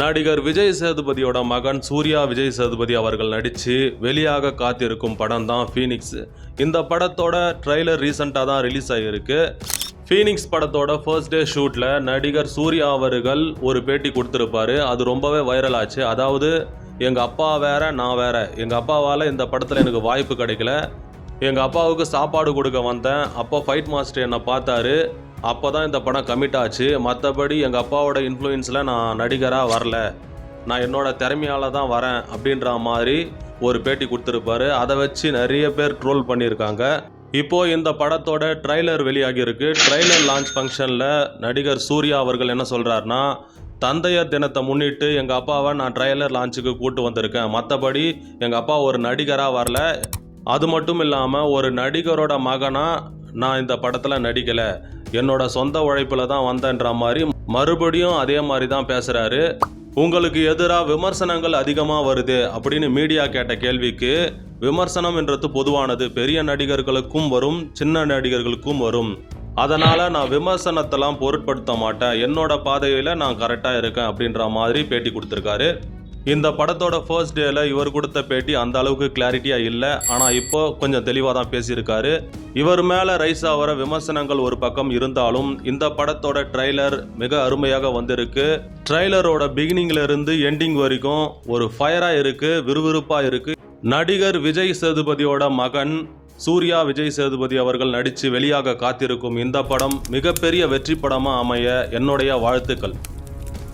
நடிகர் விஜய் சேதுபதியோட மகன் சூர்யா விஜய் சேதுபதி அவர்கள் நடித்து வெளியாக காத்திருக்கும் படம் தான் ஃபீனிக்ஸ் இந்த படத்தோட ட்ரைலர் ரீசெண்டாக தான் ரிலீஸ் ஆகியிருக்கு ஃபீனிக்ஸ் படத்தோட ஃபர்ஸ்ட் டே ஷூட்டில் நடிகர் சூர்யா அவர்கள் ஒரு பேட்டி கொடுத்துருப்பாரு. அது ரொம்பவே வைரல் ஆச்சு. அதாவது எங்கள் அப்பா வேற நான் வேற. எங்கள் அப்பாவால் இந்த படத்தில் எனக்கு வாய்ப்பு கிடைக்கல. எங்கள் அப்பாவுக்கு சாப்பாடு கொடுக்க வந்தேன். அப்போ ஃபைட் மாஸ்டர் என்னை பார்த்தாரு. அப்போ தான் இந்த படம் கமிட் ஆச்சு. மற்றபடி எங்கள் அப்பாவோட இன்ஃப்ளூயன்ஸில் நான் நடிகராக வரல. நான் என்னோடய திறமையால தான் வரேன் அப்படின்ற மாதிரி ஒரு பேட்டி கொடுத்துருப்பாரு. அதை வச்சு நிறைய பேர் ட்ரோல் பண்ணியிருக்காங்க. இப்போது இந்த படத்தோட ட்ரைலர் வெளியாகியிருக்கு. ட்ரைலர் லான்ச் ஃபங்க்ஷனில் நடிகர் சூர்யா அவர்கள் என்ன சொல்கிறாருன்னா தந்தையர் தினத்தை முன்னிட்டு எங்கள் அப்பாவை நான் ட்ரைலர் லான்ச்சுக்கு கூட்டு வந்திருக்கேன். மற்றபடி எங்கள் அப்பா ஒரு நடிகராக வரல. அது மட்டும் இல்லாமல் ஒரு நடிகரோட மகனாக நான் இந்த படத்தில் நடிக்கலை. என்னோட சொந்த உழைப்பில் தான் வந்தேன்ற மாதிரி மறுபடியும் அதே மாதிரி தான் பேசுகிறாரு உங்களுக்கு எதிராக விமர்சனங்கள் அதிகமாக வருது அப்படின்னு மீடியா கேட்ட கேள்விக்கு விமர்சனம் என்றது பொதுவானது. பெரிய நடிகர்களுக்கும் வரும் சின்ன நடிகர்களுக்கும் வரும். அதனால் நான் விமர்சனத்தெல்லாம் பொருட்படுத்த மாட்டேன். என்னோட பாதையில் நான் கரெக்டாக இருக்கேன் அப்படின்ற மாதிரி பேட்டி கொடுத்துருக்காரு. இந்த படத்தோட ஃபர்ஸ்ட் டேல இவர் கொடுத்த பேட்டி அந்த அளவுக்கு கிளாரிட்டியாக இல்லை. ஆனால் இப்போ கொஞ்சம் தெளிவாக தான் பேசியிருக்காரு. இவர் மேலே ரைஸ் ஆகிற விமர்சனங்கள் ஒரு பக்கம் இருந்தாலும் இந்த படத்தோட ட்ரைலர் மிக அருமையாக வந்திருக்கு. ட்ரைலரோட பிகினிங்ல இருந்து எண்டிங் வரைக்கும் ஒரு ஃபயராக இருக்கு விறுவிறுப்பாக இருக்கு. நடிகர் விஜய் சேதுபதியோட மகன் சூர்யா விஜய் சேதுபதி அவர்கள் நடித்து வெளியாக காத்திருக்கும் இந்த படம் மிகப்பெரிய வெற்றி படமாக அமைய என்னுடைய வாழ்த்துக்கள்.